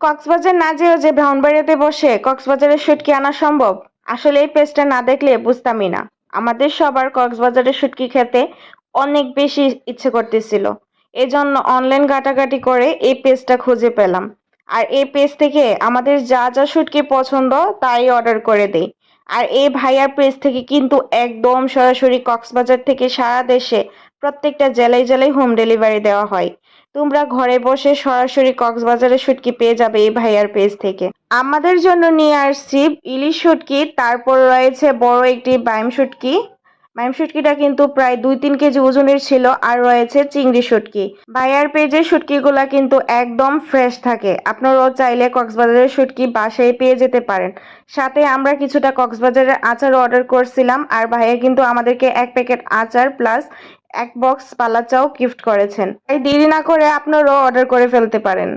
কক্সবাজার না যেও যে ব্রাউনবাড়িতে বসে কক্সবাজারের শুটকি আনা সম্ভব, আসলে এই পেজটা না দেখলে বুঝতামই না। আমাদের সবার কক্সবাজারের শুটকি খেতে অনেক বেশি ইচ্ছে করতেছিল। এজন্য অনলাইন ঘাটাঘাটি করে এই পেজটা খুঁজে পেলাম। আর এই পেজ থেকে আমাদের যা যা শুটকি পছন্দ তাই অর্ডার করে দেই। আর এই ভাইয়ার পেজ থেকে কিন্তু একদম সরাসরি কক্সবাজার থেকে সারা দেশে প্রত্যেকটা জেলায় জেলায় হোম ডেলিভারি দেওয়া হয়। তোমরা ঘরে বসে সরাসরি কক্সবাজারের শুটকি পেয়ে যাবে এই ভাইয়ার পেজ থেকে। আমাদের জন্য নিয়ে আসছি ইলিশ শুটকি, তারপর রয়েছে বড় একটি বাইম শুটকি। বাইম শুটকিটা কিন্তু প্রায় দুই তিন কেজি ওজনের ছিল আর রয়েছে চিংড়ি শুটকি। ভাইয়ার পেজের শুটকিগুলা কিন্তু একদম ফ্রেশ থাকে। আপনারাও চাইলে কক্সবাজারের শুটকি বাসায় পেয়ে যেতে পারেন। সাথে আমরা কিছুটা কক্সবাজারের আচার অর্ডার করছিলাম আর ভাইয়া কিন্তু আমাদেরকে এক প্যাকেট আচার প্লাস এক বক্স পালা পালাচাও গিফট করেছেন। তাই দেরি না করে আপনারাও অর্ডার করে ফেলতে পারেন।